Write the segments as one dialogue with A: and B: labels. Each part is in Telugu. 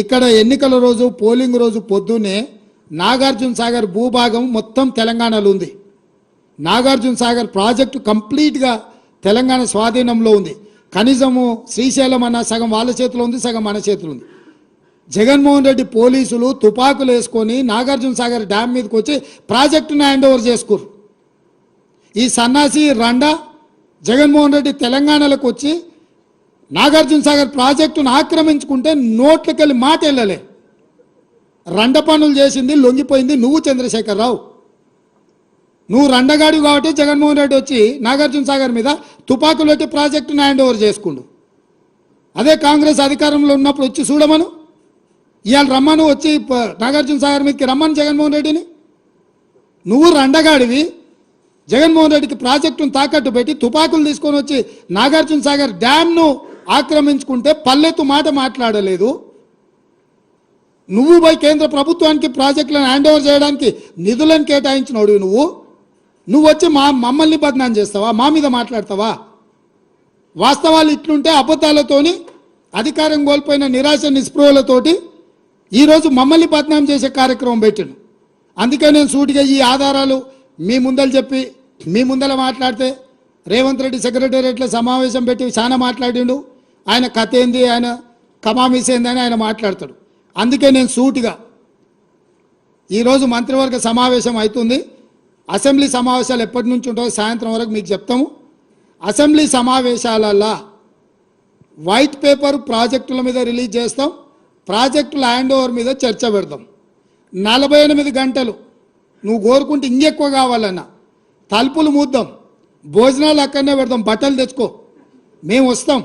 A: ఇక్కడ ఎన్నికల రోజు పోలింగ్ రోజు పొద్దున్నే నాగార్జున సాగర్ భూభాగం మొత్తం తెలంగాణలో ఉంది. నాగార్జున సాగర్ ప్రాజెక్టు కంప్లీట్గా తెలంగాణ స్వాధీనంలో ఉంది. కనీసము శ్రీశైలం అన్న సగం వాళ్ళ చేతిలో ఉంది సగం మన చేతిలో ఉంది. జగన్మోహన్ రెడ్డి పోలీసులు తుపాకులు వేసుకొని నాగార్జున సాగర్ డ్యామ్ మీదకి వచ్చి ప్రాజెక్టును హ్యాండ్ ఓవర్ చేసుకోరు. ఈ సన్నాసి రండ జగన్మోహన్ రెడ్డి తెలంగాణలోకి వచ్చి నాగార్జున సాగర్ ప్రాజెక్టును ఆక్రమించుకుంటే నోట్లకెళ్ళి మాట వెళ్ళలే రండ పనులు చేసింది లొంగిపోయింది నువ్వు చంద్రశేఖరరావు. నువ్వు రండగాడి కాబట్టి జగన్మోహన్ రెడ్డి వచ్చి నాగార్జున సాగర్ మీద తుపాకులు పెట్టి ప్రాజెక్టును హ్యాండ్ ఓవర్ చేసుకుండు. అదే కాంగ్రెస్ అధికారంలో ఉన్నప్పుడు వచ్చి చూడమను. ఇవాళ రమ్మను వచ్చి నాగార్జున సాగర్ మీదకి రమ్మను జగన్మోహన్ రెడ్డిని. నువ్వు రండగాడివి జగన్మోహన్ రెడ్డికి ప్రాజెక్టును తాకట్టు పెట్టి తుపాకులు తీసుకొని వచ్చి నాగార్జున సాగర్ డ్యామ్ను ఆక్రమించుకుంటే పల్లెత్తు మాట మాట్లాడలేదు. నువ్వు పోయి కేంద్ర ప్రభుత్వానికి ప్రాజెక్టులను హ్యాండ్ ఓవర్ చేయడానికి నిధులను కేటాయించినోడు నువ్వు. నువ్వు వచ్చి మా మమ్మల్ని బదనాం చేస్తావా? మా మీద మాట్లాడతావా? వాస్తవాలు ఇట్లుంటే అబద్ధాలతోని అధికారం కోల్పోయిన నిరాశ నిస్పృహలతోటి ఈరోజు మమ్మల్ని బదనాం చేసే కార్యక్రమం పెట్టాను అందుకే నేను సూటిగా ఈ ఆధారాలు మీ ముందలు చెప్పి మీ ముందర మాట్లాడితే రేవంత్ రెడ్డి సెక్రటేరియట్లో సమావేశం పెట్టి చాలా మాట్లాడిండు. ఆయన కథ ఏంది? ఆయన కమామిస్ ఏంది అని ఆయన మాట్లాడతాడు. అందుకే నేను సూటిగా ఈరోజు మంత్రివర్గ సమావేశం అవుతుంది. అసెంబ్లీ సమావేశాలు ఎప్పటి నుంచి ఉంటాయో సాయంత్రం వరకు మీకు చెప్తాము. అసెంబ్లీ సమావేశాలల్లా వైట్ పేపర్ ప్రాజెక్టుల మీద రిలీజ్ చేస్తాం. ప్రాజెక్టుల హ్యాండ్ ఓవర్ మీద చర్చ పెడతాం. నలభై ఎనిమిది గంటలు నువ్వు కోరుకుంటే ఇంకెక్కువ కావాలన్నా. తలుపులు మూద్దాం. భోజనాలు అక్కడనే పెడతాం. బట్టలు తెచ్చుకో. మేము వస్తాం.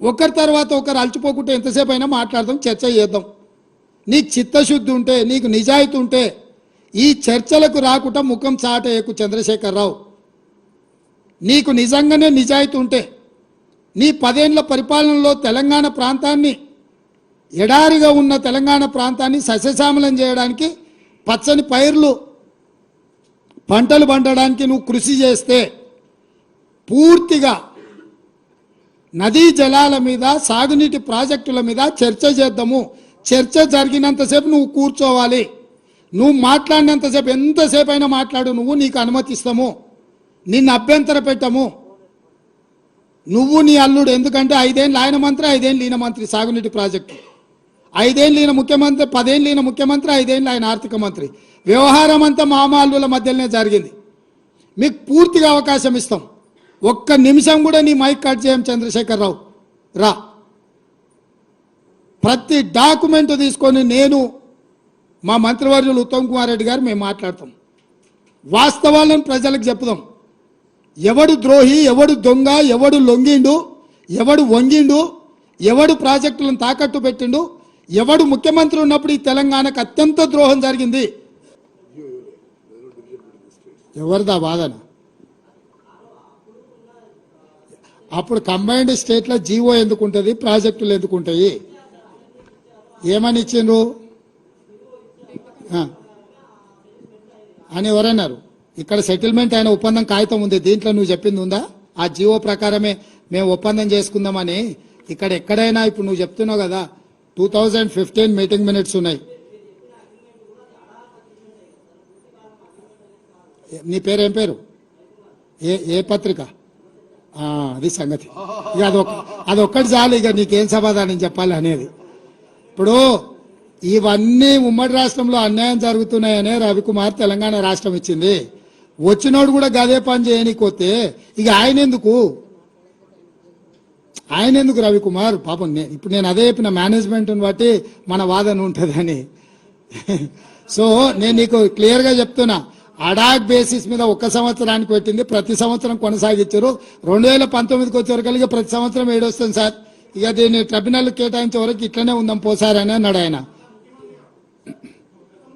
A: ఒకరి తర్వాత ఒకరు అలచిపోకుంటే ఎంతసేపు అయినా మాట్లాడదాం చర్చ చేద్దాం. నీకు చిత్తశుద్ధి ఉంటే నీకు నిజాయితీ ఉంటే ఈ చర్చలకు రాకుండా ముఖం చాటేయకు చంద్రశేఖరరావు. నీకు నిజంగానే నిజాయితీ ఉంటే నీ పదేండ్ల పరిపాలనలో తెలంగాణ ప్రాంతాన్ని ఎడారిగా ఉన్న తెలంగాణ ప్రాంతాన్ని సస్యశ్యామలం చేయడానికి పచ్చని పైర్లు పంటలు పండడానికి నువ్వు కృషి చేస్తే పూర్తిగా నదీ జలాల మీద సాగునీటి ప్రాజెక్టుల మీద చర్చ చేద్దాము. చర్చ జరిగినంతసేపు నువ్వు కూర్చోవాలి. నువ్వు మాట్లాడినంతసేపు ఎంతసేపు అయినా మాట్లాడు నువ్వు నీకు అనుమతిస్తాము. నిన్ను అభ్యంతర పెట్టము. నువ్వు నీ అల్లుడు ఎందుకంటే ఐదేళ్ళు ఆయన మంత్రి ఐదేళ్ళు ఈయన మంత్రి సాగునీటి ప్రాజెక్టు. ఐదేళ్ళు ఈయన ముఖ్యమంత్రి పదేళ్ళు ఈయన ముఖ్యమంత్రి ఐదేళ్ళు ఆయన ఆర్థిక మంత్రి. వ్యవహారం అంతా మామ అల్లుల మధ్యలోనే జరిగింది. మీకు పూర్తిగా అవకాశం ఇస్తాం. ఒక్క నిమిషం కూడా నీ మైక్ కట్ చేయం చంద్రశేఖరరావు. రా. ప్రతి డాక్యుమెంట్ తీసుకొని నేను మా మంత్రివర్యులు ఉత్తమ్ కుమార్ రెడ్డి గారు మేము మాట్లాడతాం. వాస్తవాలను ప్రజలకు చెప్పుదాం ఎవడు ద్రోహి ఎవడు దొంగ ఎవడు లొంగిండు ఎవడు వంగిండు ఎవడు ప్రాజెక్టులను తాకట్టు పెట్టిండు ఎవడు ముఖ్యమంత్రి ఉన్నప్పుడు ఈ తెలంగాణకు అత్యంత ద్రోహం జరిగింది. ఎవరిదా బాధను అప్పుడు కంబైన్డ్ స్టేట్లో జీవో ఎందుకు ఉంటుంది? ప్రాజెక్టులు ఎందుకు ఉంటాయి? ఏమని ఇచ్చిండ్రు? అని ఎవరన్నారు? ఇక్కడ సెటిల్మెంట్ అయిన ఒప్పందం కాగితం ఉంది. దీంట్లో నువ్వు చెప్పింది ఉందా? ఆ జీవో ప్రకారమే మేము ఒప్పందం చేసుకుందామని ఇక్కడ ఎక్కడైనా ఇప్పుడు నువ్వు చెప్తున్నావు కదా two thousand fifteen meeting minutes ఉన్నాయి. నీ పేరు ఏం పేరు? ఏ ఏ పత్రిక? అది సంగతి. ఇక అదొక అదొక్కటి చాలు ఇక నీకేం సమాధానం చెప్పాలి అనేది. ఇప్పుడు ఇవన్నీ ఉమ్మడి రాష్ట్రంలో అన్యాయం జరుగుతున్నాయనే రవికుమార్ తెలంగాణ రాష్ట్రం ఇచ్చింది. వచ్చినోడు కూడా గదే పని చేయనికొస్తే ఇక ఆయన ఎందుకు? ఆయన ఎందుకు రవికుమార్? పాపం నే- ఇప్పుడు నేను అదే చెప్పిన మేనేజ్మెంట్ని బట్టి మన వాదన ఉంటుందని. సో నేను నీకు క్లియర్గా చెప్తున్నా. అడాక్ బేసిస్ మీద ఒక్క సంవత్సరానికి పెట్టింది. ప్రతి సంవత్సరం కొనసాగించారు. రెండు వేల పంతొమ్మిదికి వచ్చేవరకు ప్రతి సంవత్సరం ఏడొస్తుంది సార్. ఇక దీన్ని ట్రిబ్యునల్ కేటాయించే వరకు ఇట్లనే ఉందాం పోసారని అన్నాడు ఆయన.